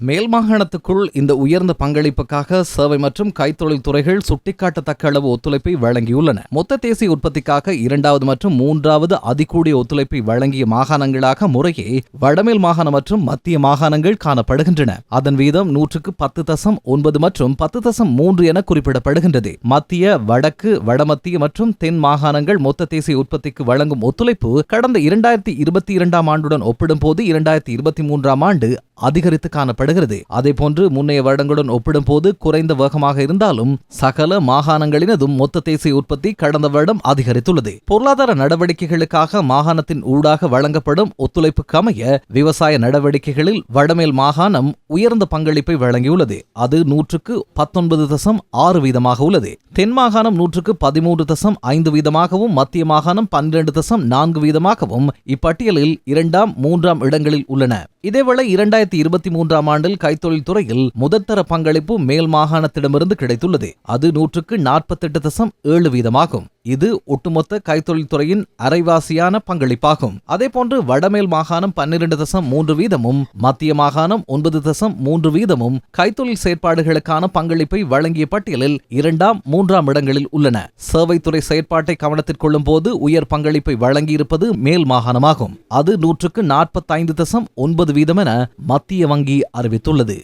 மேல் மாகாணத்துக்குள் இந்த உயர்ந்த பங்களிப்புக்காக சேவை மற்றும் கைத்தொழில் துறைகள் சுட்டிக்காட்டத்தக்க அளவு ஒத்துழைப்பை வழங்கியுள்ளன. மொத்த தேசிய உற்பத்திக்காக இரண்டாவது மற்றும் மூன்றாவது அதிகூடிய ஒத்துழைப்பை வழங்கிய மாகாணங்களாக முறையே வடமேல் மாகாணம் மற்றும் மத்திய மாகாணங்கள் காணப்படுகின்றன. அதன் வீதம் நூற்றுக்கு பத்து தசம் ஒன்பது மற்றும் பத்து தசம் மூன்று என குறிப்பிடப்படுகின்றது. மத்திய வடக்கு வடமத்திய மற்றும் தென் மாகாணங்கள் மொத்த தேசிய உற்பத்திக்கு வழங்கும் ஒத்துழைப்பு கடந்த இரண்டாயிரத்தி இருபத்தி இரண்டாம் ஆண்டுடன் ஒப்பிடும்போது இரண்டாயிரத்தி இருபத்தி மூன்றாம் ஆண்டு அதிகரித்து காணப்படுகிறது. அதேபோன்று முன்னைய வருடங்களுடன் ஒப்பிடும்போது குறைந்த வேகமாக இருந்தாலும் சகல மாகாணங்களினதும் மொத்த தேசிய உற்பத்தி கடந்த வருடம் அதிகரித்துள்ளது. பொருளாதார நடவடிக்கைகளுக்காக மாகாணத்தின் ஊடாக வழங்கப்படும் ஒத்துழைப்புக்கு அமைய விவசாய நடவடிக்கைகளில் வடமேல் மாகாணம் உயர்ந்த பங்களிப்பை வழங்கியுள்ளது. அது நூற்றுக்கு பத்தொன்பது தசம் ஆறு வீதமாக உள்ளது. தென் மாகாணம் நூற்றுக்கு பதிமூன்று தசம் ஐந்து வீதமாகவும் மத்திய மாகாணம் பன்னிரண்டு தசம் நான்கு வீதமாகவும் இப்பட்டியலில் இரண்டாம் மூன்றாம் இடங்களில் உள்ளன. இதேவேளை இரண்டாயிரத்தி இருபத்தி மூன்றாம் ஆண்டில் கைத்தொழில் துறையில் முதற்தர பங்களிப்பு மேல் மாகாணத்திடமிருந்து கிடைத்துள்ளது. அது நூற்றுக்கு நாற்பத்தெட்டு தசம் ஏழு வீதமாகும். இது ஒட்டுமொத்த கைத்தொழில் துறையின் அரைவாசியான பங்களிப்பாகும். அதேபோன்று வடமேல் மாகாணம் பன்னிரண்டு தசம் மூன்று வீதமும் மத்திய மாகாணம் ஒன்பது தசம் மூன்று வீதமும் கைத்தொழில் செயற்பாடுகளுக்கான பங்களிப்பை வழங்கிய பட்டியலில் இரண்டாம் மூன்றாம் இடங்களில் உள்ளன. சேவைத்துறை செயற்பாட்டை கவனத்திற்கொள்ளும் போது உயர் பங்களிப்பை வழங்கியிருப்பது மேல் மாகாணமாகும். அது நூற்றுக்கு நாற்பத்தைந்து தசம் ஒன்பது வீதம் என மத்திய வங்கி அறிவித்துள்ளது.